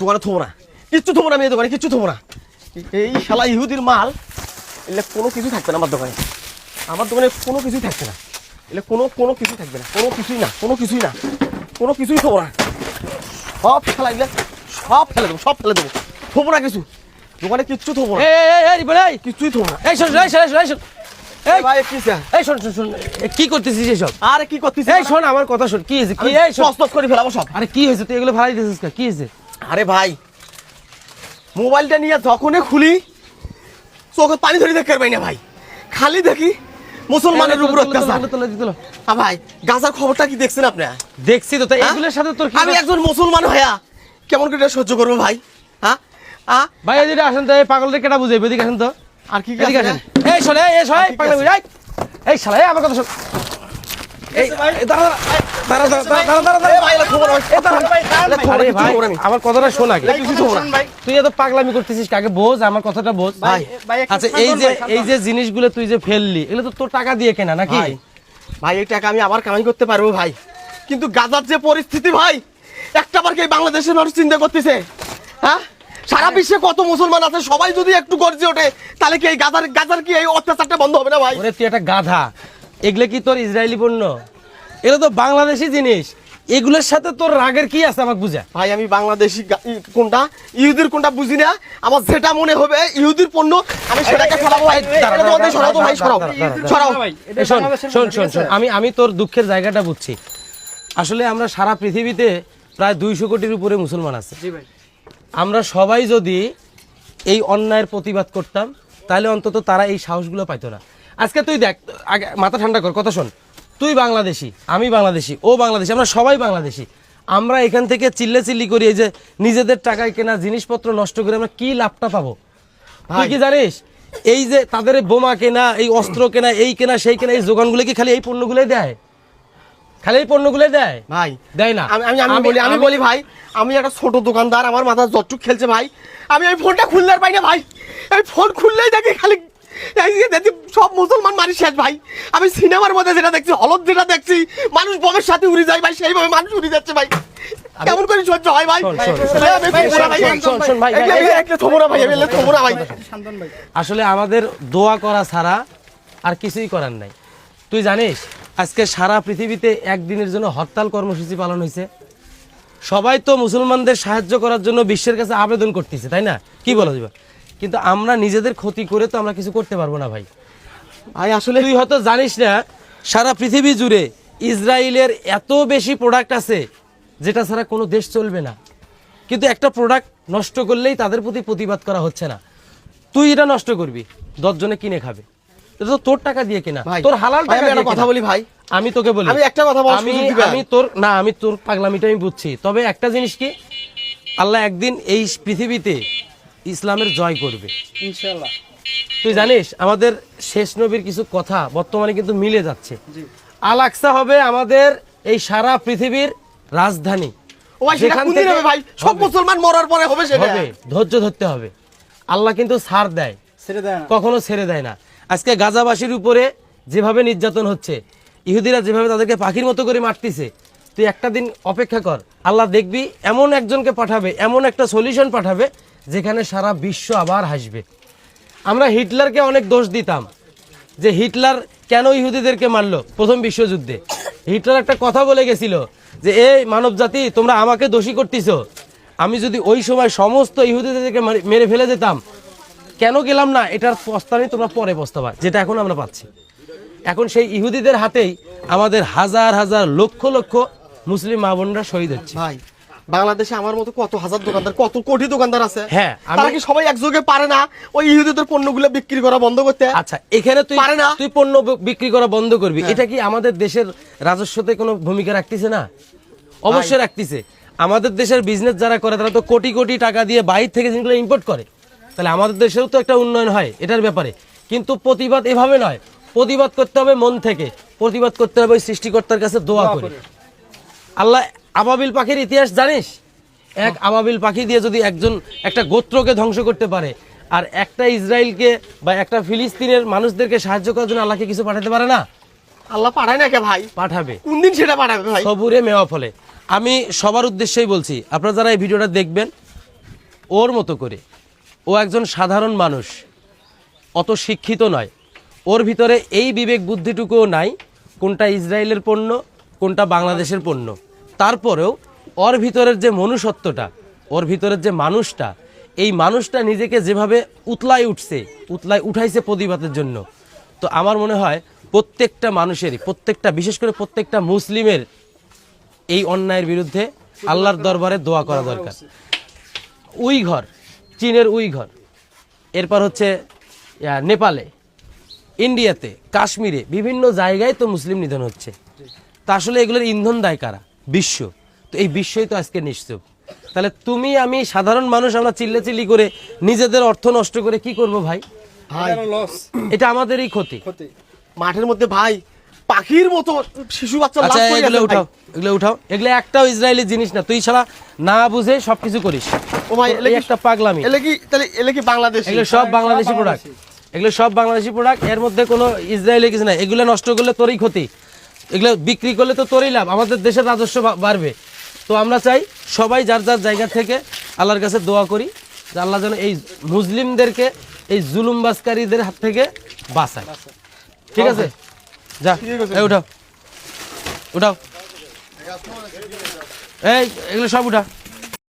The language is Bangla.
দোকানে থবো না। কিচ্ছু থবো না আমি এই দোকানে কিচ্ছু থবো না। এই শালা ইহুদির মাল এলে কোনো কিছু থাকবে না আমার দোকানে। আমার দোকানে কোনো কিছুই থাকবে না। এলে কোনো কোনো কিছু থাকবে না। কোনো কিছুই না কোনো কিছুই না। কোনো কিছুই থবো না। সব ফেলা দিলে সব ফেলে দেবো সব ফেলে দেবো। থবো না কিছু। দোকানে কিচ্ছু থবো না। কিছুই থবো না। এই শোন এই শোন এই শোন, এই ভাই কি এই শোন শোন শোন এ, কি করতেছিস এসব? আরে কি করতেছিস? এই শোন আমার কথা শোন কি হয়েছে? কি এই শোন। সস করে ফেলাবো সব। আরে কি হয়েছে? তুই এগুলো ভাড়াই দিয়েছিস কি হয়েছে? আরে ভাই মোবাইলটা নিয়ে যখনই খুলি চোখে পানি ধরে দেখতে পাই না ভাই। খালি দেখি মুসলমানের উপর অত্যাচার। ভাই গাজার খবরটা কি দেখছেন আপনি? দেখছি তো হ্যাঁ? এগুলোর সাথে তোর কি আমি একজন মুসলমান হইয়া কেমন করে সহ্য করব ভাই? হ্যাঁ আ? ভাই এদিকে আসেন তো এই পাগলদের কেটা বুঝাইবে এদিকে আসেন তো। আর কি এদিকে আসেন। এই শোন এই শোন পাগলা এই শালা আমার কথা শোন। আমার কথাটা শোন আগে। কিছু খবর আমি। তুই এত পাগলামি করতেছিস কাকে বোঝ আমার কথাটা বোঝ। ভাই, ভাই, একটু আচ্ছা এই যে এই যে জিনিসগুলো তুই যে ফেললি এগুলো তো তোর টাকা দিয়ে কেনা নাকি? ভাই ভাই এই টাকা আমি আবার কামাই করতে পারব ভাই। কিন্তু গাজার যে পরিস্থিতি ভাই একটা বার কি বাংলাদেশের মানুষ চিন্তা করতেছে? হ্যাঁ? সারা বিশ্বে কত মুসলমান আছে সবাই যদি একটু গর্জে ওঠে তাহলে কি এই গাজার গাজার কি এই অত্যাচারটা বন্ধ হবে না ভাই? তুই একটা গাধা। এগুলো কি তোর ইসরায়েলি পণ্য? এগুলো তো বাংলাদেশি জিনিস। এগুলোর সাথে তোর রাগের কি আছে আমাকে বুঝা? ভাই আমি বাংলাদেশি কোনটা? ইহুদির কোনটা বুঝি না? আমার যেটা মনে হবে ইহুদির পণ্য আমি সেটাকে ফেলাবো ভাই। এটা সরাও তো ভাই সরাও। এটা শোন শোন শোন শোন। আমি আমি তোর দুঃখের জায়গাটা বুঝছি। আসলে আমরা সারা পৃথিবীতে প্রায় দুইশো কোটির উপরে মুসলমান আছে। জি ভাই। আমরা সবাই যদি এই অন্যায়ের প্রতিবাদ করতাম তাহলে অন্তত তারা এই সাহসগুলো পাইতো না। আজকে তুই দেখ আগে মাথা ঠান্ডা কর কথা শোন। তুই বাংলাদেশি আমি বাংলাদেশি ও বাংলাদেশি আমরা সবাই বাংলাদেশি। আমরা এখান থেকে চিল্লে চিল্লি করি এই যে নিজেদের টাকায় কেনা জিনিসপত্র নষ্ট করে আমরা কি লাভটা পাবো? তুই। কি জানিস? এই যে তাদের বোমা কেনা এই অস্ত্র কেনা এই কেনা সেই কেনা এই যোগানগুলো কি খালি এই পণ্যগুলোই দেয়? খালি এই পণ্যগুলোই দেয়? ভাই দেয় না। আমি আমি আমি বলি আমি বলি ভাই আমি একটা ছোট দোকানদার আমার মাথা জটুক খেলছে ভাই আমি এই ফোনটা খুললে আর পাই না ভাই। এই ফোন খুললেই দেখি খালি সব মুসলমান মানুষ শেষ ভাই। আমি সিনেমার মধ্যে যেটা দেখছি হলদ যেটা দেখছি মানুষ বমের সাথে উড়ে যায় ভাই সেইভাবে মানুষ উড়ে যাচ্ছে ভাই। কেমন করে সহ্য হয় ভাই? আসলে আমাদের দোয়া করা ছাড়া আর কিছুই করার নাই। তুই জানিস আজকে সারা পৃথিবীতে একদিনের জন্য হরতাল কর্মসূচি পালন হয়েছে। সবাই তো মুসলমানদের সাহায্য করার জন্য বিশ্বের কাছে আবেদন করতেছে তাই না? কি বলো দিবা কিন্তু আমরা নিজেদের ক্ষতি করে তো আমরা কিছু করতে পারব না ভাই। ভাই আসলে তুই হয়তো জানিস না সারা পৃথিবী জুড়ে ইসরায়েলের এত বেশি প্রোডাক্ট আছে যেটা ছাড়া কোনো দেশ চলবে না। কিন্তু একটা প্রোডাক্ট নষ্ট করলেই তাদের প্রতি প্রতিবাদ করা হচ্ছে না। তুই এটা নষ্ট করবি দশজনে কিনে খাবে। এটা তো তোর টাকা দিয়ে কেনা তোর হালাল টাকা একটা কথা বলি ভাই। আমি তোকে বলি আমি একটা কথা আমি আমি তোর না আমি তোর পাগলামিটা আমি বুঝছি। তবে একটা জিনিস কি আল্লাহ একদিন এই পৃথিবীতে ইসলামের জয় করবে। তুই জানিস আমাদের শেষ নবীর কিছু কথা বর্তমানে কিন্তু মিলে যাচ্ছে। জি। আল আকসা হবে আমাদের এই সারা পৃথিবীর রাজধানী। ভাই সব মুসলমান মরার পরে হবে সেটা। ধৈর্য ধরতে হবে। আল্লাহ কিন্তু ছাড় দেয় কখনো ছেড়ে দেয় না। আজকে গাজাবাসীর উপরে যেভাবে নির্যাতন হচ্ছে ইহুদিরা যেভাবে তাদেরকে পাখির মতো করে মারতিছে তুই একটা দিন অপেক্ষা কর। আল্লাহ দেখবি এমন একজনকে পাঠাবে এমন একটা সলিউশন পাঠাবে যেখানে সারা বিশ্ব আবার হাসবে। আমরা হিটলারকে অনেক দোষ দিতাম যে হিটলার কেন ইহুদিদেরকে মারলো প্রথম বিশ্বযুদ্ধে। হিটলার একটা কথা বলে গেছিল যে এই মানব জাতি তোমরা আমাকে দোষী করতেছো। আমি যদি ওই সময় সমস্ত ইহুদিদেরকে মেরে ফেলে যেতাম কেন গেলাম না? এটার প্রস্তাবই তোমরা পরে প্রস্তাবা, যেটা এখন আমরা পাচ্ছি। এখন সেই ইহুদিদের হাতেই আমাদের হাজার হাজার লক্ষ লক্ষ মুসলিম মা বোনরা শহীদ হচ্ছে। ভাই বাংলাদেশে আমার মতো কত হাজার দোকানদার কত কোটি দোকানদার আছে? হ্যাঁ, আমি- তারা কি সবাই একযোগে পারে না? ওই ইহুদিদের পণ্যগুলো বিক্রি করা বন্ধ করতে? আচ্ছা এখানে তুই পারে না। তুই পণ্য বিক্রি করা বন্ধ করবি। এটা কি আমাদের দেশের রাজস্বতে কোনো ভূমিকা রাখতেছে না? অবশ্যই রাখতেছে। আমাদের দেশের বিজনেস যারা করে তারা তো কোটি কোটি টাকা দিয়ে বাইরে থেকে জিনিসগুলো ইম্পোর্ট করে। তাহলে আমাদের দেশেও তো একটা উন্নয়ন হয় এটার ব্যাপারে। কিন্তু প্রতিবাদ এভাবে নয়। প্রতিবাদ করতে হবে মন থেকে। প্রতিবাদ করতে হবে ওই সৃষ্টিকর্তার কাছে দোয়া করে। আল্লাহ আবাবিল পাখির ইতিহাস জানিস? এক আবাবিল পাখি দিয়ে যদি একজন একটা গোত্রকে ধ্বংস করতে পারে আর একটা ইসরায়েলকে বা একটা ফিলিস্তিনের মানুষদেরকে সাহায্য করার জন্য আল্লাহকে কিছু পাঠাতে পারে না? আল্লাহ পাঠায় না কে ভাই? পাঠাবে। কোন দিন সেটা পাঠাবে ভাই? সবুরে মেওয়া ফলে। আমি সবার উদ্দেশ্যেই বলছি আপনারা যারা এই ভিডিওটা দেখবেন ওর মতো করে ও একজন সাধারণ মানুষ অত শিক্ষিত নয়। ওর ভিতরে এই বিবেক বুদ্ধিটুকুও নাই কোনটা ইসরায়েলের পণ্য কোনটা বাংলাদেশের পণ্য। তারপরেও ওর ভিতরের যে মনুষ্যত্বটা, ওর ভিতরের যে মানুষটা, এই মানুষটা নিজেকে যেভাবে উতলায় উঠছে উতলায় উঠাইছে প্রতিবাদের জন্য। তো আমার মনে হয় প্রত্যেকটা মানুষেরই, প্রত্যেকটা, বিশেষ করে প্রত্যেকটা মুসলিমের এই অন্যায়ের বিরুদ্ধে আল্লাহর দরবারে দোয়া করা দরকার। উই ঘর, চীনের উই ঘর। এরপর হচ্ছে নেপালে, ইন্ডিয়াতে, কাশ্মীরে বিভিন্ন জায়গায় তো মুসলিম নিধন হচ্ছে। তা আসলে এগুলোর ইন্ধন দেয় কারা? বিশ্ব। তো এই বিশ্বই তো আজকে নিশ্চুপ। তাহলে তুমি আমি সাধারণ মানুষ আমরা চিল্লে চিল্লি করে নিজেদের অর্থ নষ্ট করে কি করব ভাই? ভাই। এটা আমাদেরই ক্ষতি। ক্ষতি। মাঠের মধ্যে ভাই পাখির মতো শিশু বাচ্চা আচ্ছা এগুলো উঠাও এগুলো উঠাও। এগুলো একটাও ইসরায়েলি জিনিস না। তুই ছাড়া না বুঝে সবকিছু করিস। ও ভাই এলে একটা পাগলামি। এলে কি তাহলে এলে কি বাংলাদেশ? এগুলো সব বাংলাদেশি প্রোডাক্ট এগুলো সব বাংলাদেশি প্রোডাক্টের মধ্যে কোনো ইসরায়েলি কিছু নাই। এগুলো নষ্ট করলে তোরই ক্ষতি। এগুলো বিক্রি করলে তো তোরই লাভ, আমাদের দেশের রাজস্ব বাড়বে। তো আমরা চাই সবাই যার যার জায়গা থেকে আল্লাহর কাছে দোয়া করি, যে আল্লাহ যেন এই মুসলিমদেরকে, এই জুলুমবাজকারীদের হাত থেকে বাঁচায়। ঠিক আছে? যা উঠাও। উঠাও। এই, এগুলো সব উঠা।